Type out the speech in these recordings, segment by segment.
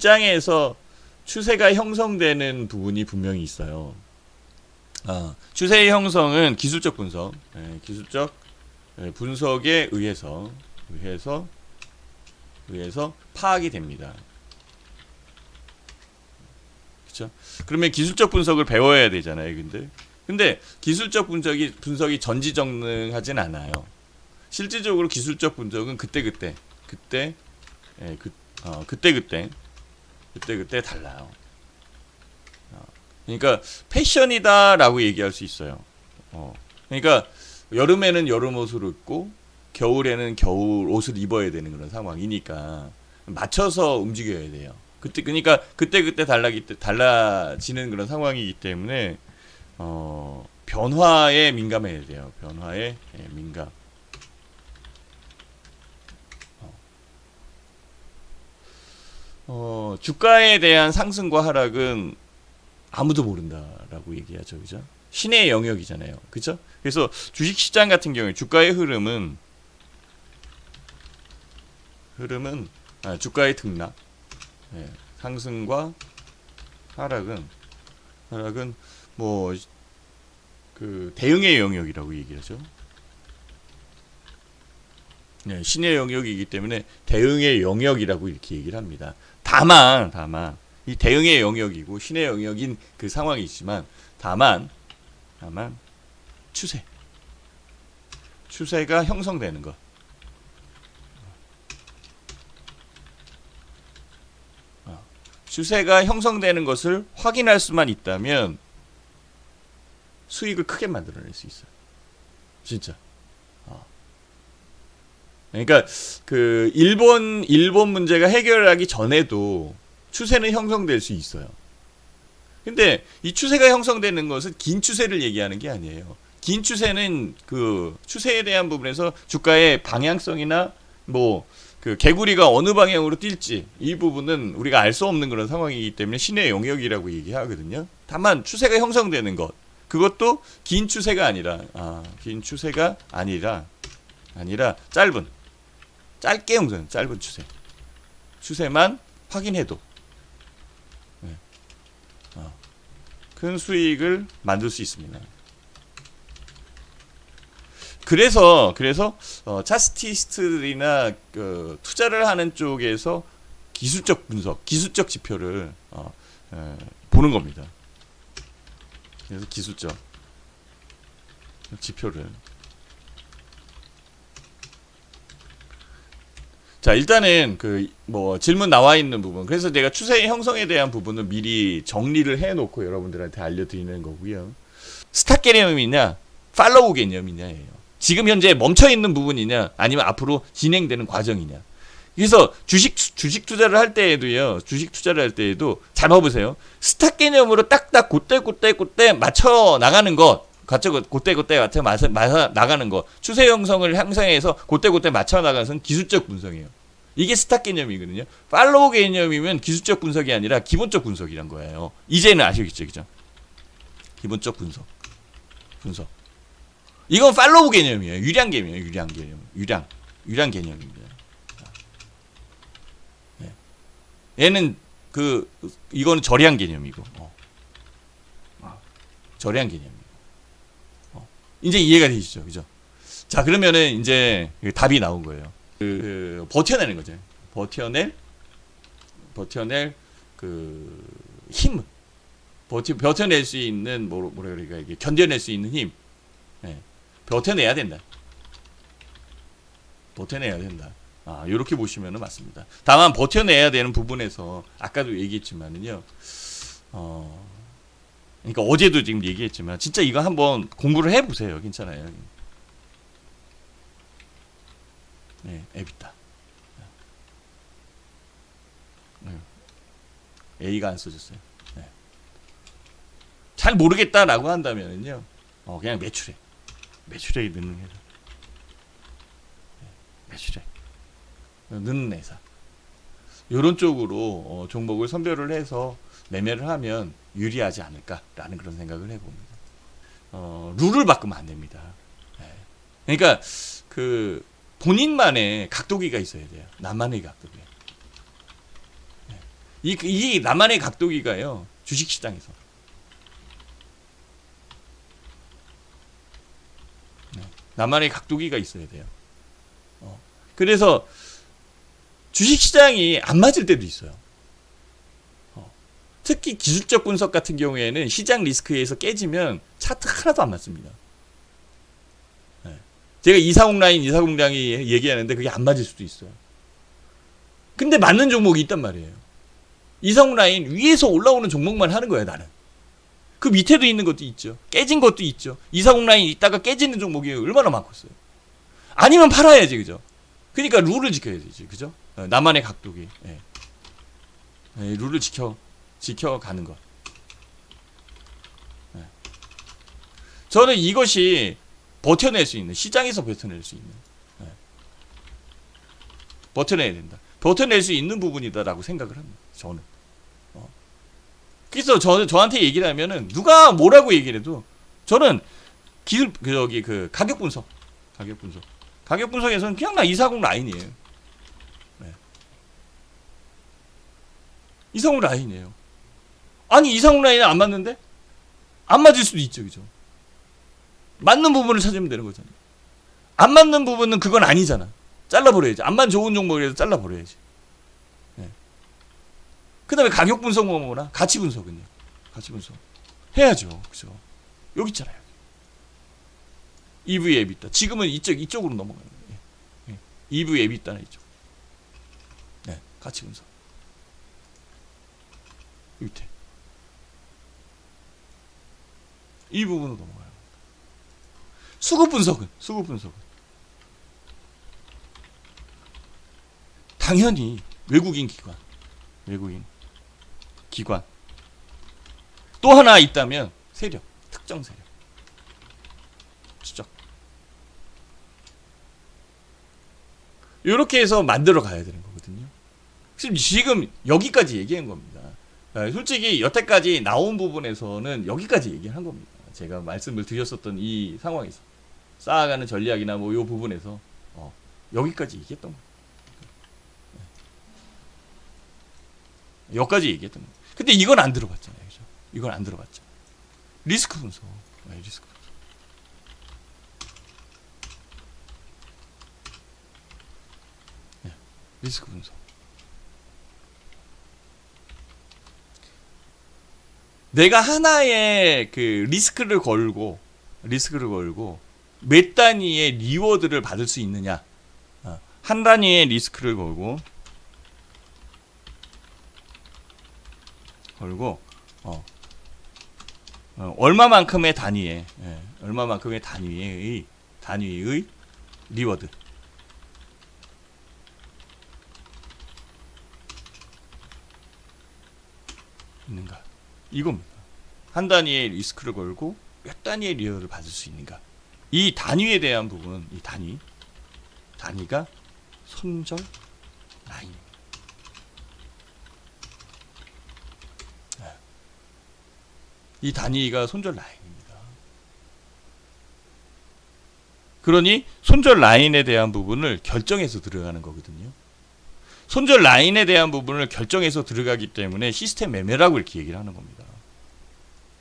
시장에서 추세가 형성되는 부분이 분명히 있어요. 아, 추세의 형성은 기술적 분석, 예, 기술적 예, 분석에 의해서 의해서 의해서 파악이 됩니다. 그렇죠? 그러면 기술적 분석을 배워야 되잖아요, 근데. 근데 기술적 분석이 분석이 전지전능하진 않아요. 실질적으로 기술적 분석은 그때 그때 그때 예, 그 어, 그때 그때 그때 그때 달라요. 어, 그러니까 패션이다라고 얘기할 수 있어요. 어, 그러니까 여름에는 여름 옷을 입고 겨울에는 겨울 옷을 입어야 되는 그런 상황이니까 맞춰서 움직여야 돼요. 그때 그러니까 그때 그때 달라기 때 달라지는 그런 상황이기 때문에 어, 변화에 민감해야 돼요. 변화에 예, 민감. 어, 주가에 대한 상승과 하락은 아무도 모른다라고 얘기하죠. 그죠? 신의 영역이잖아요. 그죠? 그래서 주식 시장 같은 경우에 주가의 흐름은 흐름은 아, 주가의 등락, 예, 상승과 하락은 하락은 뭐 그 대응의 영역이라고 얘기하죠. 네, 신의 영역이기 때문에 대응의 영역이라고 이렇게 얘기를 합니다. 다만, 다만, 이 대응의 영역이고 신의 영역인 그 상황이지만, 다만, 다만, 추세. 추세가 형성되는 것. 어, 추세가 형성되는 것을 확인할 수만 있다면, 수익을 크게 만들어낼 수 있어요. 진짜. 그러니까 그 일본 일본 문제가 해결하기 전에도 추세는 형성될 수 있어요. 근데 이 추세가 형성되는 것은 긴 추세를 얘기하는 게 아니에요. 긴 추세는 그 추세에 대한 부분에서 주가의 방향성이나 뭐 그 개구리가 어느 방향으로 뛸지 이 부분은 우리가 알 수 없는 그런 상황이기 때문에 신의 영역이라고 얘기하거든요. 다만 추세가 형성되는 것 그것도 긴 추세가 아니라 아, 긴 추세가 아니라 아니라 짧은 짧게 형성, 짧은 추세. 추세만 확인해도 네. 어, 큰 수익을 만들 수 있습니다. 그래서 그래서 어, 차스티스트들이나 그, 투자를 하는 쪽에서 기술적 분석, 기술적 지표를 어, 에, 보는 겁니다. 그래서 기술적 지표를 자 일단은 그 뭐 질문 나와 있는 부분. 그래서 내가 추세 형성에 대한 부분은 미리 정리를 해 놓고 여러분들한테 알려 드리는 거고요. 스탑 개념이냐 팔로우 개념이냐예요. 지금 현재 멈춰 있는 부분이냐 아니면 앞으로 진행되는 과정이냐. 그래서 주식 주식 투자를 할 때에도요 주식 투자를 할 때에도 잘 봐 보세요. 스탑 개념으로 딱딱 그때 그때 그때 맞춰 나가는 것 같죠 그때 그때 맞춰 맞춰 나가는 것 추세 형성을 형성해서 그때 그때 맞춰 나가는 기술적 분석이에요. 이게 스탑 개념이거든요. 팔로우 개념이면 기술적 분석이 아니라 기본적 분석이란 거예요. 이제는 아시겠죠, 그죠? 기본적 분석, 분석. 이건 팔로우 개념이에요. 유량 개념이에요. 유량 개념, 유량, 유량 개념입니다. 네. 얘는 그 이거는 절량 개념이고, 어. 절량 개념. 이제 이해가 되시죠, 그죠? 자, 그러면은 이제 답이 나온 거예요. 그, 그 버텨내는 거죠. 버텨낼, 버텨낼 그 힘, 버텨 버텨낼 수 있는 뭐 뭐라 그러니까 이게 견뎌낼 수 있는 힘, 네. 버텨내야 된다. 버텨내야 된다. 아, 이렇게 보시면은 맞습니다. 다만 버텨내야 되는 부분에서 아까도 얘기했지만은요, 어. 그러니까 어제도 지금 얘기했지만 진짜 이거 한번 공부를 해보세요. 괜찮아요. 네, 에비타. 네. A가 안 써졌어요. 네. 잘 모르겠다라고 한다면은요, 어, 그냥 매출액, 매출액이 넣는 회사, 네, 매출액 넣는 회사. 이런 쪽으로 어, 종목을 선별을 해서 매매를 하면 유리하지 않을까라는 그런 생각을 해봅니다. 어, 룰을 바꾸면 안 됩니다. 네. 그러니까 그 본인만의 각도기가 있어야 돼요. 나만의 각도기. 네. 이, 이 나만의 각도기가요. 주식시장에서. 네, 나만의 각도기가 있어야 돼요. 어, 그래서 주식시장이 안 맞을 때도 있어요. 어, 특히 기술적 분석 같은 경우에는 시장 리스크에서 깨지면 차트 하나도 안 맞습니다. 네. 제가 이사공 라인, 이사공 량이 얘기하는데 그게 안 맞을 수도 있어요. 근데 맞는 종목이 있단 말이에요. 이성 라인 위에서 올라오는 종목만 하는 거예요, 나는. 그 밑에도 있는 것도 있죠. 깨진 것도 있죠. 이사공 라인 있다가 깨지는 종목이 얼마나 많겠어요. 아니면 팔아야지, 그죠? 그러니까 룰을 지켜야 되지, 그죠? 어, 나만의 각도기. 예. 예, 룰을 지켜 지켜가는 것. 예. 저는 이것이 버텨낼 수 있는 시장에서 버텨낼 수 있는 예. 버텨내야 된다. 버텨낼 수 있는 부분이다라고 생각을 합니다. 저는. 어. 그래서 저 저한테 얘기를 하면은 누가 뭐라고 얘기를 해도 저는 기술 그 저기 그 가격 분석, 가격 분석, 가격 분석에서는 그냥 나 이사공 라인이에요. 이사공 라인이에요. 아니 이사공 라인은 안 맞는데 안 맞을 수도 있죠, 그죠? 맞는 부분을 찾으면 되는 거잖아요. 안 맞는 부분은 그건 아니잖아. 잘라버려야지. 안만 좋은 종목이라도 잘라버려야지. 네. 그 다음에 가격 분석 뭐뭐나 가치 분석은요. 가치 분석. 해야죠. 그죠? 여기 있잖아요. EV 앱 있다. 지금은 이쪽, 이쪽으로 넘어가는 거예요. 예. EV 앱 있다는 이쪽. 네. 가치 분석. 이 밑에. 이 부분으로 넘어가요. 수급 분석은, 수급 분석은. 당연히 외국인 기관, 외국인 기관. 또 하나 있다면 세력, 특정 세력. 추적. 이렇게 해서 만들어 가야 되는 거거든요. 지금 여기까지 얘기한 겁니다. 아, 솔직히 여태까지 나온 부분에서는 여기까지 얘기한 겁니다. 제가 말씀을 드렸었던 이 상황에서 쌓아가는 전략이나 뭐 요 부분에서 어, 여기까지 얘기했던 거예요. 여기까지 얘기했던 거예요. 근데 이건 안 들어봤잖아요. 그죠? 이건 안 들어봤죠. 리스크 분석. 네, 리스크 분석. 네, 리스크 분석. 내가 하나의 그 리스크를 걸고 리스크를 걸고 몇 단위의 리워드를 받을 수 있느냐? 어, 한 단위의 리스크를 걸고 걸고 어, 어, 얼마만큼의 단위에 예, 얼마만큼의 단위의 단위의 리워드 있는가 이겁니다. 한 단위의 리스크를 걸고 몇 단위의 리워드를 받을 수 있는가 이 단위에 대한 부분 이 단위 단위가 손절 라인입니다. 이 단위가 손절 라인입니다. 그러니 손절 라인에 대한 부분을 결정해서 들어가는 거거든요. 손절 라인에 대한 부분을 결정해서 들어가기 때문에 시스템 매매라고 이렇게 얘기를 하는 겁니다.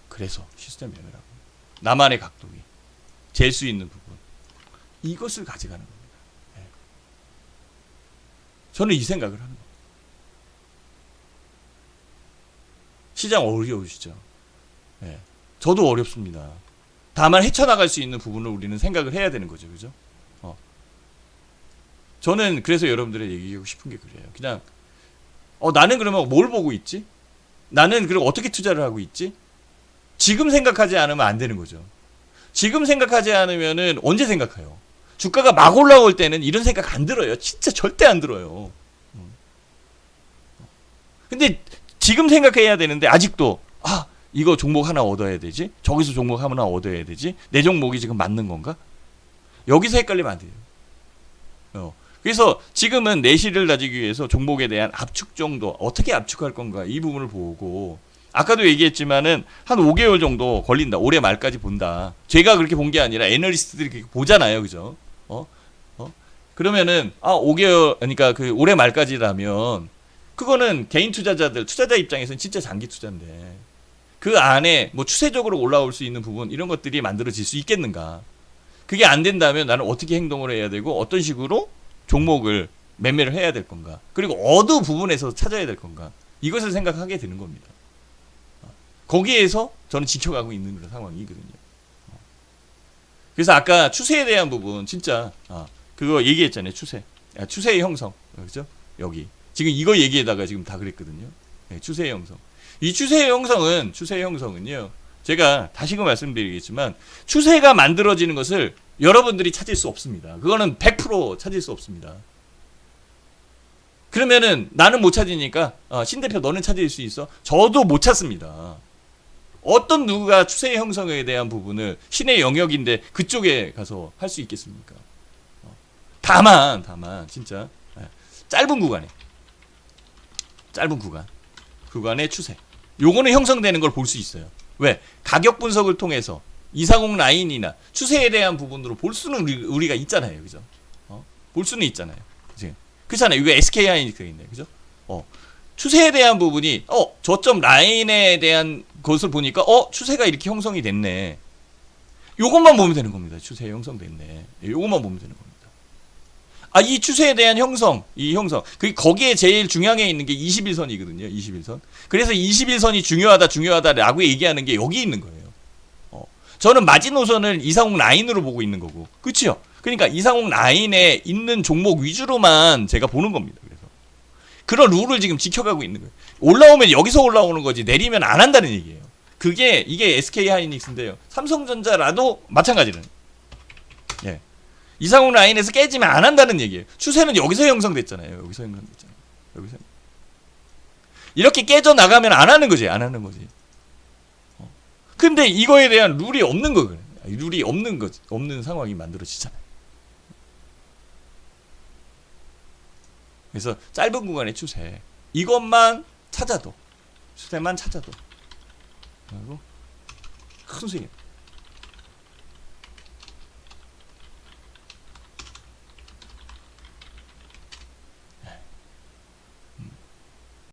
그래서 시스템 매매라고. 나만의 각도기. 잴 수 있는 부분. 이것을 가져가는 겁니다. 예. 저는 이 생각을 하는 겁니다. 시장 어려우시죠? 예. 저도 어렵습니다. 다만 헤쳐나갈 수 있는 부분을 우리는 생각을 해야 되는 거죠. 그죠? 어. 저는 그래서 여러분들의 얘기하고 싶은 게 그래요. 그냥, 어, 나는 그러면 뭘 보고 있지? 나는 그리고 어떻게 투자를 하고 있지? 지금 생각하지 않으면 안 되는 거죠. 지금 생각하지 않으면은 언제 생각해요? 주가가 막 올라올 때는 이런 생각 안 들어요. 진짜 절대 안 들어요. 음. 근데 지금 생각해야 되는데 아직도 아 이거 종목 하나 얻어야 되지? 저기서 종목 하나 얻어야 되지? 내 종목이 지금 맞는 건가? 여기서 헷갈리면 안 돼요. 어. 그래서 지금은 내실을 다지기 위해서 종목에 대한 압축 정도 어떻게 압축할 건가 이 부분을 보고 아까도 얘기했지만은 한 5개월 정도 걸린다. 올해 말까지 본다. 제가 그렇게 본 게 아니라 애널리스트들이 그렇게 보잖아요. 그죠? 어? 어? 그러면은 아 5개월 그러니까 그 올해 말까지라면 그거는 개인 투자자들 투자자 입장에서는 진짜 장기 투자인데 그 안에 뭐 추세적으로 올라올 수 있는 부분 이런 것들이 만들어질 수 있겠는가? 그게 안 된다면 나는 어떻게 행동을 해야 되고 어떤 식으로 종목을 매매를 해야 될 건가? 그리고 어느 부분에서 찾아야 될 건가? 이것을 생각하게 되는 겁니다. 어. 거기에서 저는 지켜가고 있는 그런 상황이거든요. 어. 그래서 아까 추세에 대한 부분 진짜 아, 그거 얘기했잖아요. 추세, 아, 추세의 형성, 그죠? 여기 지금 이거 얘기에다가 지금 다 그랬거든요. 네, 추세의 형성. 이 추세의 형성은 추세의 형성은요. 제가 다시금 말씀드리겠지만 추세가 만들어지는 것을 여러분들이 찾을 수 없습니다. 그거는 100% 찾을 수 없습니다. 그러면은 나는 못 찾으니까 어, 신 대표 너는 찾을 수 있어? 저도 못 찾습니다. 어떤 누가 추세 형성에 대한 부분을 신의 영역인데 그쪽에 가서 할 수 있겠습니까? 어. 다만 다만 진짜 예, 짧은 구간에 짧은 구간 구간의 추세 요거는 형성되는 걸 볼 수 있어요. 왜 가격 분석을 통해서 이상공 라인이나 추세에 대한 부분으로 볼 수는 우리, 우리가 있잖아요, 그죠? 어? 볼 수는 있잖아요, 그지? 그렇잖아요. 이거 SK 하이닉스 있네, 그죠? 어 추세에 대한 부분이 어 저점 라인에 대한 것을 보니까 어 추세가 이렇게 형성이 됐네. 요것만 보면 되는 겁니다. 추세 형성됐네. 예, 요것만 보면 되는 겁니다. 아, 이 추세에 대한 형성, 이 형성. 그 거기에 제일 중앙에 있는 게 21선이거든요. 21선. 그래서 21선이 중요하다, 중요하다라고 얘기하는 게 여기 있는 거예요. 어. 저는 마지노선을 이상홍 라인으로 보고 있는 거고. 그렇죠? 그러니까 이상홍 라인에 있는 종목 위주로만 제가 보는 겁니다. 그래서 그런 룰을 지금 지켜가고 있는 거예요. 올라오면 여기서 올라오는 거지 내리면 안 한다는 얘기예요. 그게 이게 SK 하이닉스인데요. 삼성전자라도 마찬가지는. 예. 이상훈 라인에서 깨지면 안 한다는 얘기예요. 추세는 여기서 형성됐잖아요. 여기서 형성됐잖아요. 여기서. 이렇게 깨져 나가면 안 하는 거지. 안 하는 거지. 어. 근데 이거에 대한 룰이 없는 거거든요. 룰이 없는 거지. 없는 상황이 만들어지잖아요. 그래서 짧은 구간의 추세 이것만 찾아도 추세만 찾아도 그리고 큰 수익